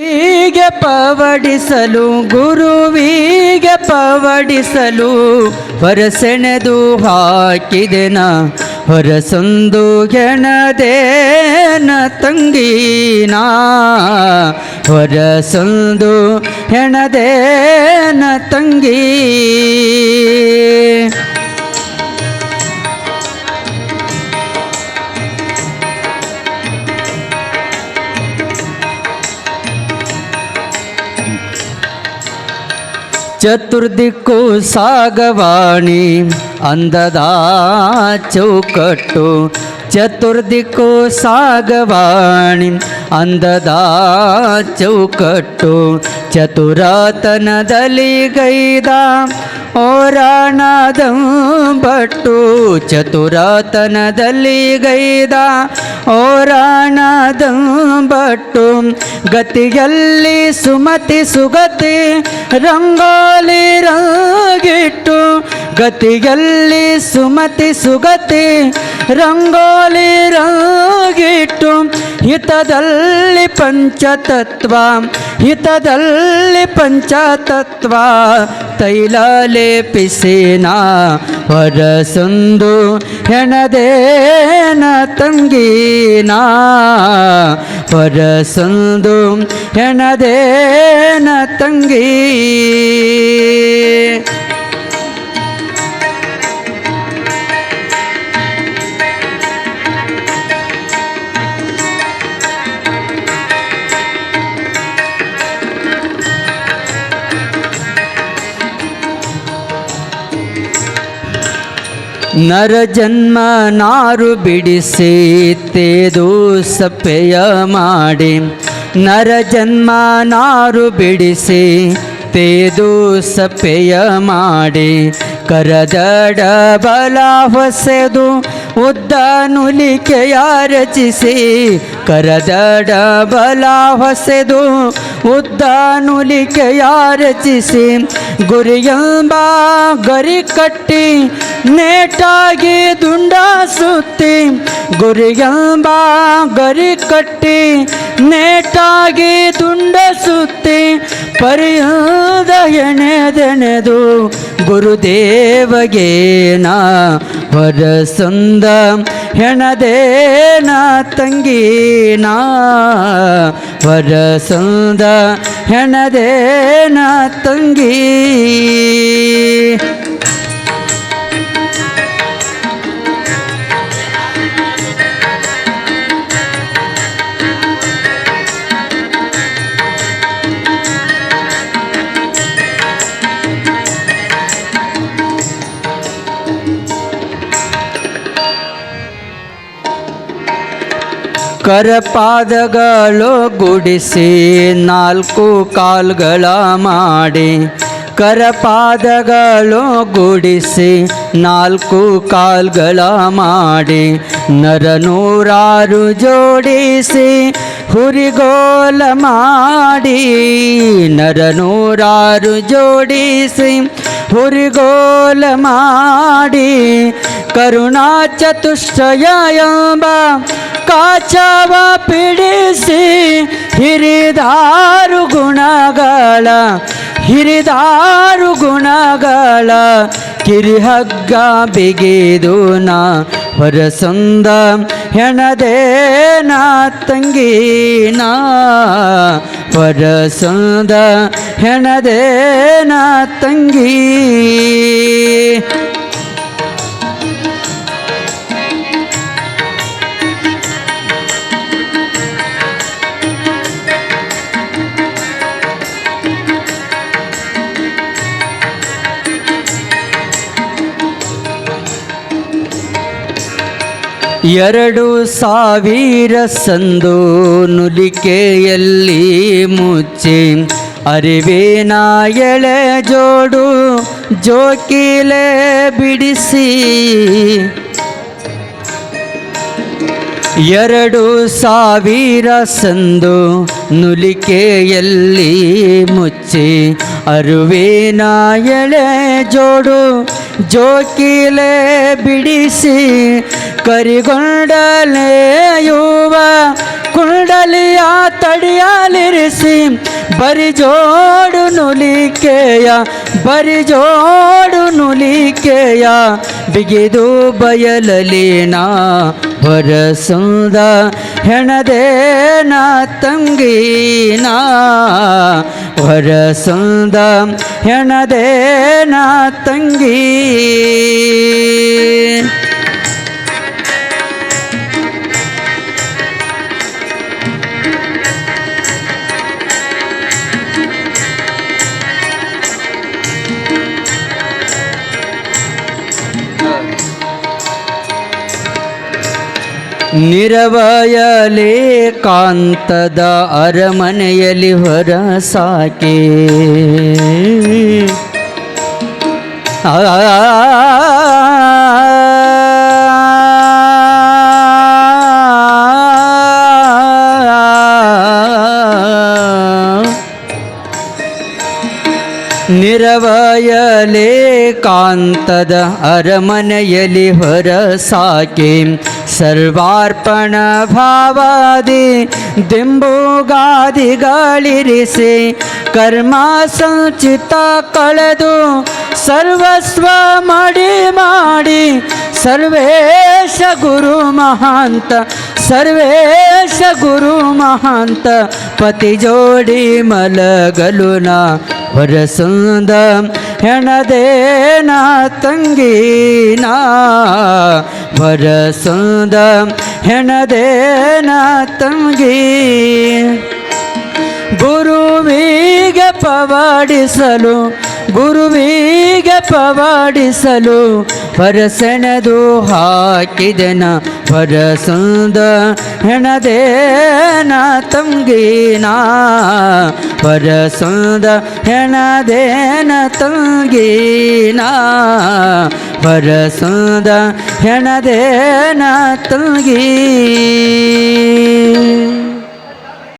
ಹೀಗೆ ಪವಡಿಸಲು ಗುರುವಿಗೆ ಪವಡಿಸಲು ಹೊರಸೆಣೆದು ಹಾಕಿದೆನ ಹೊರಸೊಂದು ಹೆಣದೇನ ತಂಗೀನಾ ಹೊರಸೊಂದು ಹೆಣದೇನ ತಂಗೀ. ಚತುರ್ದಿಕ್ಕು ಸಾಗವಾಣಿ ಅಂದದ ಚೌಕಟ್ಟು. ಚತುರ್ದಿಕ್ಕು ಸಾಗವಾಣಿ ಅಂದದ ಚೌಕಟ್ಟು. ಚತುರಾತನದಲ್ಲಿ ಗೈದ ಭಟ್ಟು ಚತುರಾತನದಲ್ಲಿ ಗೈದ. ಭಟ್ಟು ಗತಿಯಲ್ಲಿ ಸುಮತಿ ಸುಗತಿ ರಂಗೋಲಿ ರಂಗಿಟ್ಟು. ಗತಿಯಲ್ಲಿ ಸುಮತಿ ಸುಗತಿ ರಂಗೋಲಿ ರಂಗಿಟ್ಟು. ಹಿತದಲ್ಲಿ ಪಂಚತತ್ವ ಹಿತದಲ್ಲಿ ಪಂಚತತ್ವ ತೈಲ ಲೇಪಿಸಿನ ಹೊರಸೊಂದು ಹೆಣದೇನ ತಂಗೀನ ಹೊರಸೊಂದು ಹೆಣದೇನ ತಂಗೀ. ನರ ಜನ್ಮ ನಾರು ಬಿಡಿಸಿ ತೇದು ಸಪ್ಪೆಯ ಮಾಡಿ. ನರ ಜನ್ಮ ನಾರು ಬಿಡಿಸಿ ತೇದು ಸಪ್ಪೆಯ ಮಾಡಿ. ಕರದಡ ಬಲ ಹೊಸೆದು ಉದ್ದ ನುಲಿಕೆಯ ರಚಿಸಿ. ಕರದಡ ಬಲ ಹೊಸೆದು ಉದ್ದ ನುಲಿಕೆಯ ರಚಿಸಿ ಗುರಿಯಂಬ ಗರಿ ಕಟ್ಟಿ ನೇಟಾಗಿ ದುಂಡಾಸುತ್ತಿ ಗುರಿಯಂಬ ಗರಿ ಕಟ್ಟಿ ನೇಟಾಗಿ ದುಂಡ ಪರಿಯದ ಎಣೆದೆಣೆದು ಗುರುದೇವಗೇನ ಹೊರಸೊಂದ ಹೆಣದೇನ ತಂಗೀನ ಹೊರಸೊಂದ ಹೆಣದೇನ ತಂಗೀ ಕರಪಾದಗಳು ಗುಡಿಸಿ ನಾಲ್ಕು ಕಾಲ್ಗಳ ಮಾಡಿ ಕರಪಾದಗಳು ಗುಡಿಸಿ ನಾಲ್ಕು ಕಾಲ್ಗಳ ಮಾಡಿ ನರನೂರಾರು ಜೋಡಿಸಿ ಹುರಿಗೋಲ ಮಾಡಿ ನರನೂರಾರು ಜೋಡಿಸಿ ಹುರಿಗೋಲ ಮಾಡಿ ಕರುಣಾ ಚತುಷ್ಟಯ ಎಂಬ ಕಾಚವ ಪಿಡಿಸಿ ಹಿರಿದಾರು ಗುಣಗಳ ಹಿರಿದಾರು ಗುಣಗಳ ಕಿರಿಹಗ್ಗ ಬಿಗಿದು ನಾ ಹೊರಸೊಂದ ಹೆಣದೇನ ತಂಗೀನ ಹೊರಸೊಂದ ಹೆಣದೇನ ತಂಗೀ ಎರಡು ಸಾವಿರ ಸಂದು ನುಲಿಕೆಯಲ್ಲಿ ಮುಚ್ಚಿ ಅರಿವಿನ ಎಳೆ ಜೋಡು ಜೋಕಿಲೆ ಬಿಡಿಸಿ. ಎರಡು ಸಾವಿರ ಸಂದು ನುಲಿಕೆಯಲ್ಲಿ ಮುಚ್ಚಿ ಅರುವಿನ ಎಳೆ ಜೋಡು ಜೋಕಿಲೆ ಬಿಡಿಸಿ ಕರಿಗೊಂಡಲೆಯುವ ಕುಂಡಲಿಯ ತಡಿಯಲಿರಿಸಿ ಬರಿ ಜೋಡು ನುಲಿಕೆಯ ಬರಿ ಜೋಡು ನುಲಿಕೆಯ ಬಿಗಿದು ಬಯಲಲಿನ ಹೊರಸುಂದ ಹೆಣದೇನ ತಂಗೀನ? ಹೊರಸುಂದ ಹೆಣದೇನ ತಂಗಿ? ನಿರವಯಲೇ ಕಾಂತದ ಅರಮನೆಯಲ್ಲಿ ಹೊರ ಸಾಕೆ ನಿರವಯಲೇ ಕಾಂತದ ಅರಮನೆಯಲ್ಲಿ ಹೊರ ಸಾಕೆ. ಸರ್ವಾರ್ಪಣ ಭಾವಾದಿ ದಿಂಬುಗಾದಿಗಳಿರಿಸಿ. ಕರ್ಮ ಸಂಚಿತ ಕಳೆದು ಸರ್ವಸ್ವ ಮಾಡಿ ಮಾಡಿ. ಸರ್ವೇಶ ಗುರು ಮಹಾಂತ, ಸರ್ವೇಶ ಗುರು ಮಹಾಂತ, ಪತಿ ಜೋಡಿ ಮಲಗಲು ನಾ ಹೊರಸುಂದ ಹೆಣದೇನ ತಂಗೀನ ಹೊರಸುಂದ ಹೆಣದೇನ ತಂಗೀ. ಗುರುವಿಗೆ ಪವಾಡಿಸಲು ಗುರುವಿಗೆ ಪವಾಡಿಸಲು ಪರಸೆಣೆದು ಹಾಕಿದೆನ ಪರಸಂದ ಹೆಣದೇನ ತಂಗೀನ ಪರಸಂದ ಹೆಣದೇನ ತಂಗೀನ ಪರಸಂದ ಹೆಣದೇನ ತಂಗಿ